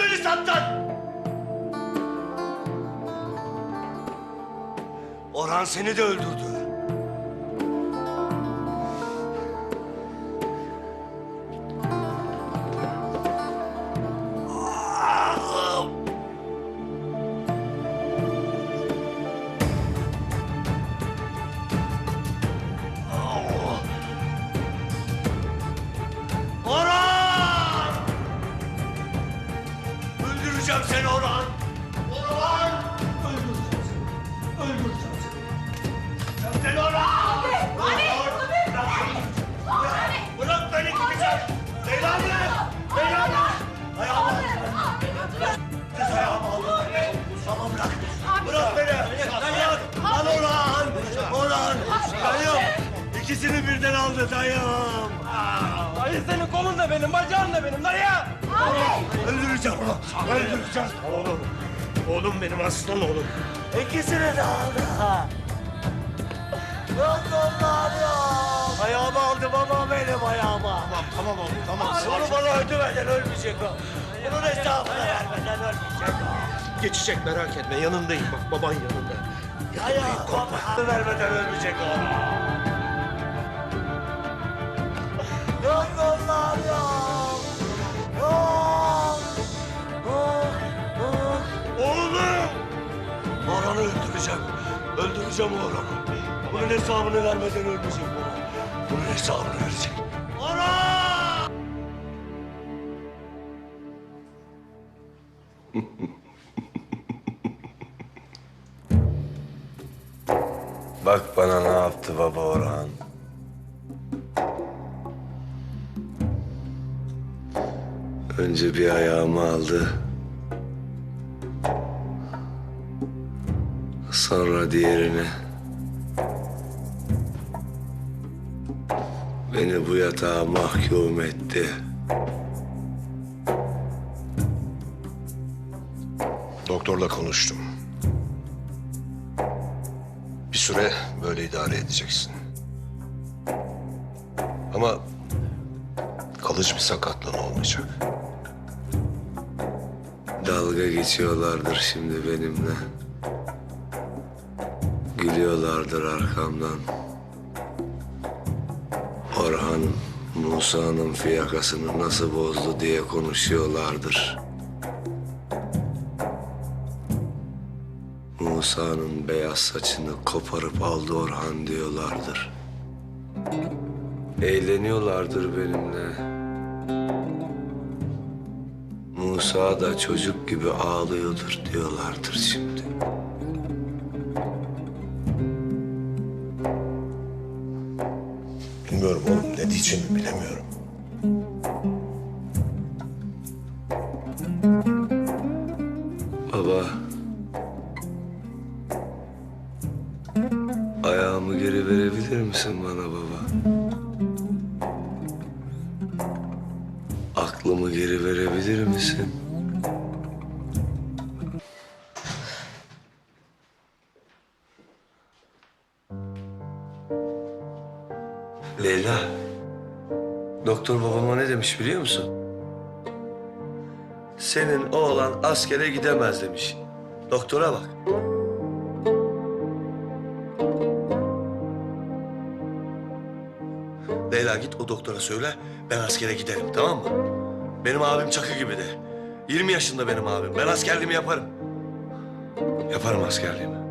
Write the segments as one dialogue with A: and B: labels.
A: beni sattın? Orhan seni de öldürdü. Bırak beni. Al Orhan. Orhan. Dayım. İkisini birden aldı dayım.
B: Dayı senin kolun da benim, bacağın da benim dayı.
A: Öldüreceğim onu. Öldüreceğim. Oğlum. Oğlum benim aslan oğlum. İkisini de aldı. Yok onlar yok. Ayağımı aldı baba benim ayağımı. Tamam tamam oğlum tamam. Bunu bana öldürmeden ölmeyecek o. Bunun hesabını vermeden ölmeyecek o.
C: Geçecek merak etme yanındayım bak baban yanında.
A: Ayağı babasını vermeden ölmeyecek o. Yok onlar yok. Yok. Yok. Yok. Oğlum! Orhan'ı öldüreceğim. Öldüreceğim Orhan'ı. Bunun hesabını vermeden ölmeyecek Orhan. Bunun hesabını verecek. Orhan!
D: Bak bana ne yaptı baba Orhan. Önce bir ayağımı aldı. Sonra diğerini. Beni bu yatağa mahkum etti.
C: Doktorla konuştum. Süre böyle idare edeceksin. Ama kalıcı bir sakatlığın olmayacak.
D: Dalga geçiyorlardır şimdi benimle. Gülüyorlardır arkamdan. Orhan Musa'nın fiyakasını nasıl bozdu diye konuşuyorlardır. Musa'nın beyaz saçını koparıp aldı Orhan diyorlardır. Eğleniyorlardır benimle. Musa da çocuk gibi ağlıyordur diyorlardır şimdi.
C: Bilmiyorum oğlum ne diyeceğimi bilemiyorum.
D: Misin bana baba? Aklımı geri verebilir misin? Leyla. Doktor babama ne demiş biliyor musun? Senin oğlan askere gidemez demiş. Doktora bak. Leyla git o doktora söyle ben askere giderim tamam mı? Benim abim Çakı gibi de. 20 yaşında benim abim. Ben askerliğimi yaparım. Yaparım askerliğimi.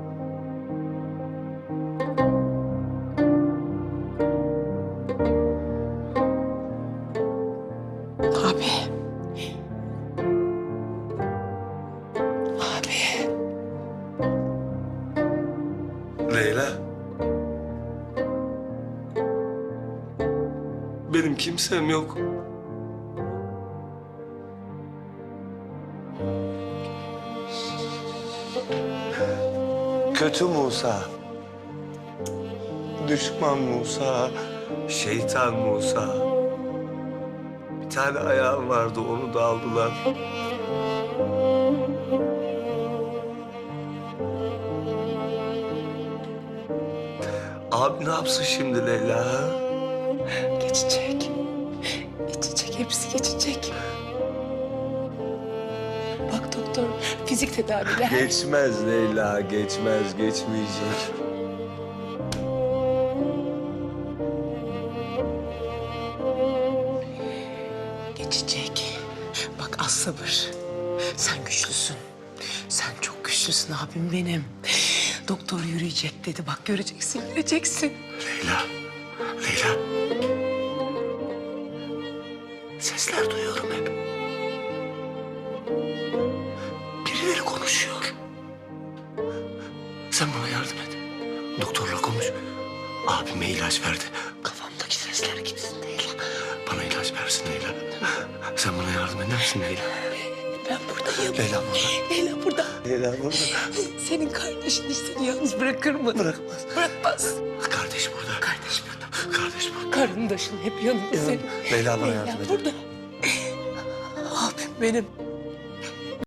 D: Benim kimsem yok. Kötü Musa. Düşman Musa. Şeytan Musa. Bir tane ayağım vardı onu da aldılar. Abi ne yapsın şimdi Leyla?
E: Geçecek. Geçecek. Hepsi geçecek. doktor. Fizik tedaviler.
B: Geçmez Leyla, geçmez, geçmeyecek.
E: Geçecek. Bak az sabır. Sen güçlüsün. Sen çok güçlüsün abim benim. Doktor yürüyecek dedi. Bak göreceksin, göreceksin.
D: Leyla, Leyla. Sesler duyuyorum hep. Birileri konuşuyor. Sen bana yardım et. Doktorla konuş. Abime ilaç verdi. Kafamdaki sesler gitsin Leyla. Bana ilaç versin Leyla. Sen bana yardım eder misin Leyla?
E: Ben buradayım.
D: Leyla burada.
E: Leyla burada.
D: Leyla burada.
E: Senin kardeşin seni yalnız bırakır mı?
D: Bırakmaz.
E: Bırakmaz.
D: Kardeş burada.
E: Kardeş burada.
D: Kardeş burada.
E: Karındaşın hep yanında senin.
D: Leyla bana yardım et.
E: burada. Abim benim.